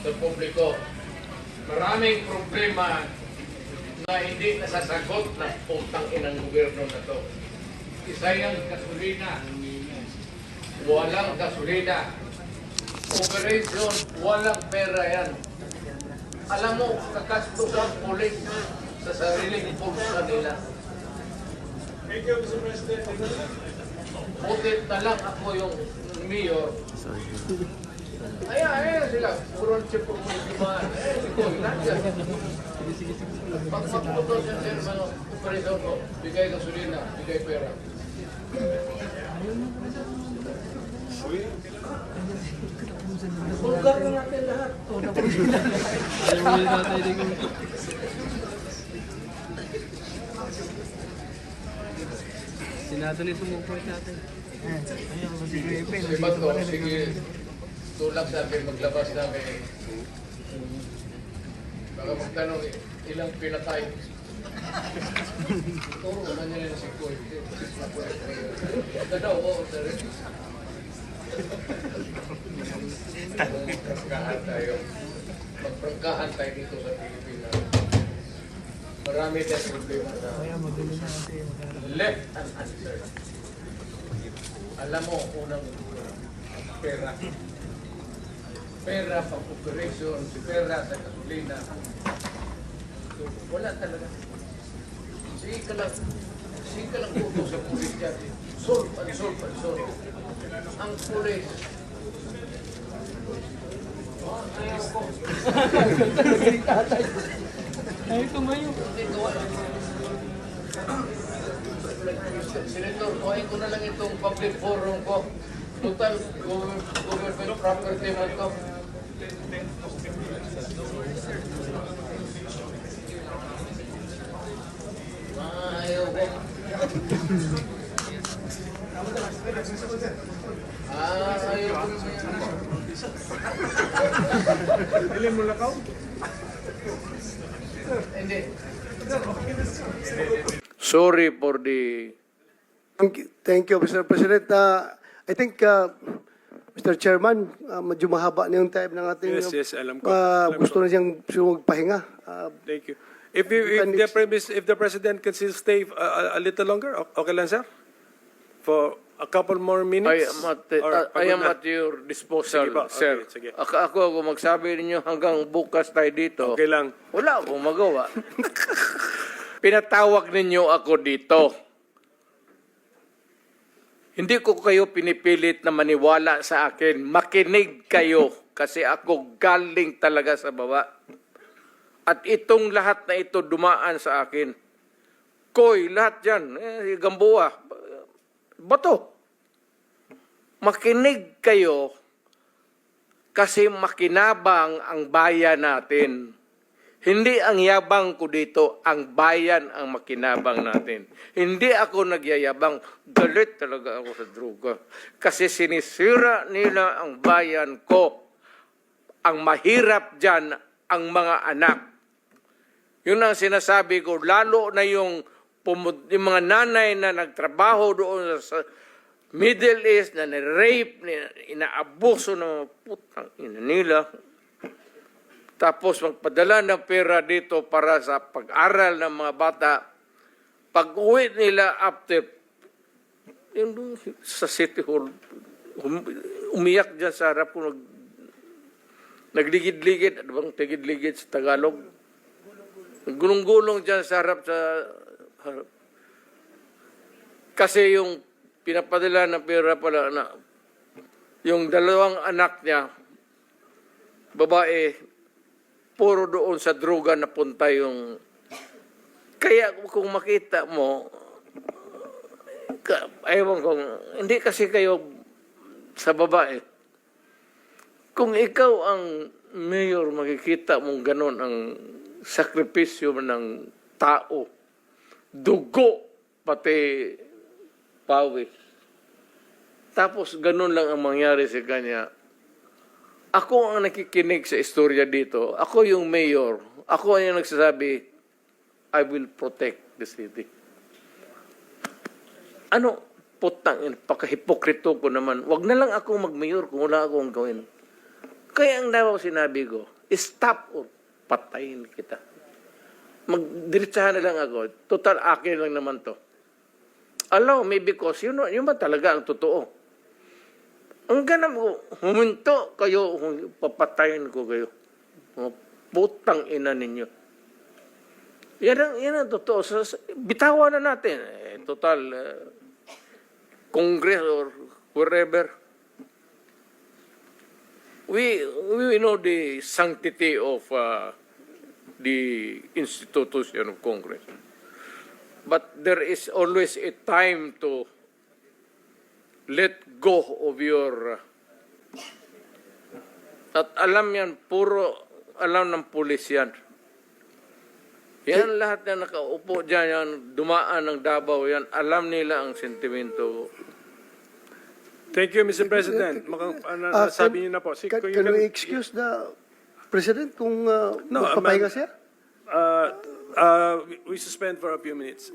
sa publiko. Maraming problema na hindi nasasagot ng putang inang gobyerno na to. Isa yung gasolina. Walang gasolina. Operation, walang pera yan. Alam mo, kakastos ang pulis sa sariling pulsa nila. Thank you, Mr. President. Buti na lang ako yung mayor. Ayan, ayan sila. Puro ang sipong mo yung dumaan. Eh, ito, nandiyan. Pag magputo siya sa mga operasyon ko, bigay gasolina, bigay pera. Bulgar na natin lahat. Senado nito mo po natin. Si Bato, sige, tulak sa akin, maglabas na kami. Baka magtanong, ilang pinatay? Turo naman niya si Koy. Ito daw, oo, sir. Magprangkahan tayo. Magprangkahan tayo dito sa Pilipinas. Marami tayong problema sa left unanswered. Alam mo, unang pera. Pera pang operation, pera sa gasolina. So, wala talaga. Sige ka lang, sige ka lang utos sa pulis dyan. Solve and solve and solve. Ang pulis, Oh, ayaw ko. Ay, tumayo. Senator, kuhain ko na lang itong public forum ko. Total government, ko. Ah, ayaw ko. Ilan mo lakaw? Hindi. Sorry for the thank you Mr. President. Uh, I think, uh, Mr. Chairman, uh, medyo mahaba na yung time ng ating... Yes, yes, alam ko. uh, Alam gusto ko. na siyang siya magpahinga. Uh, Thank you. If you, if the if the president can still stay uh, a, a little longer, okay lang sir? For a couple more minutes? I am at, Or uh, I am at your disposal, Sige okay, sir. sige. Ako, ako, kung magsabi ninyo hanggang bukas tayo dito, Okay lang. wala akong magawa. Pinatawag ninyo ako dito. Hindi ko kayo pinipilit na maniwala sa akin. Makinig kayo kasi ako galing talaga sa baba. At itong lahat na ito dumaan sa akin. Koy, lahat yan. Eh, Gamboa. Bato. Makinig kayo kasi makinabang ang bayan natin. Hindi ang yabang ko dito, ang bayan ang makinabang natin. Hindi ako nagyayabang, galit talaga ako sa droga. Kasi sinisira nila ang bayan ko. Ang mahirap dyan, ang mga anak. Yun ang sinasabi ko, lalo na yung, yung mga nanay na nagtrabaho doon sa Middle East, na ni-rape, ni- inaabuso ng putang ina nila. Tapos magpadala ng pera dito para sa pag-aral ng mga bata. Pag uwi nila after, yung sa City Hall, um- umiyak dyan sa harap ko, nag, nagligid-ligid, ano bang tigid-ligid sa Tagalog? Gulong-gulong dyan sa harap sa harap. Kasi yung pinapadala ng pera pala na yung dalawang anak niya, babae, puro doon sa droga na punta yung... Kaya kung makita mo, ka, ewan hindi kasi kayo sa babae. Kung ikaw ang mayor, makikita mong ganon ang sakripisyo ng tao, dugo, pati pawis. Tapos ganun lang ang mangyari sa kanya. Ako ang nakikinig sa istorya dito. Ako yung mayor. Ako ang yung nagsasabi, I will protect the city. Ano? Putang, pakahipokrito ko naman. Wag na lang ako mag-mayor kung wala akong gawin. kaya ang Davao sinabi ko, stop or patayin kita. Magdiretsahan na lang ako. Total akin lang naman to. Allow me because yun, yun ba talaga ang totoo? Ang ganap ko, huminto kayo, papatayin ko kayo. Mga putang ina ninyo. Yan ang, yan ang totoo. Sa- bitawan na natin. Eh, total, uh, Congress or wherever. We, we know the sanctity of uh, the institution of Congress. But there is always a time to let go of your... at alam yan, puro alam ng pulis yan. Yan lahat na nakaupo dyan, yan, dumaan ng Davao yan, alam nila ang sentimento. Thank you, Mr. President. Maka, ano, Ah, sabi niyo na po. Si, Can, can can- we excuse the President kung uh, No, magpapahinga ma'am. siya? Uh, uh, we suspend for a few minutes.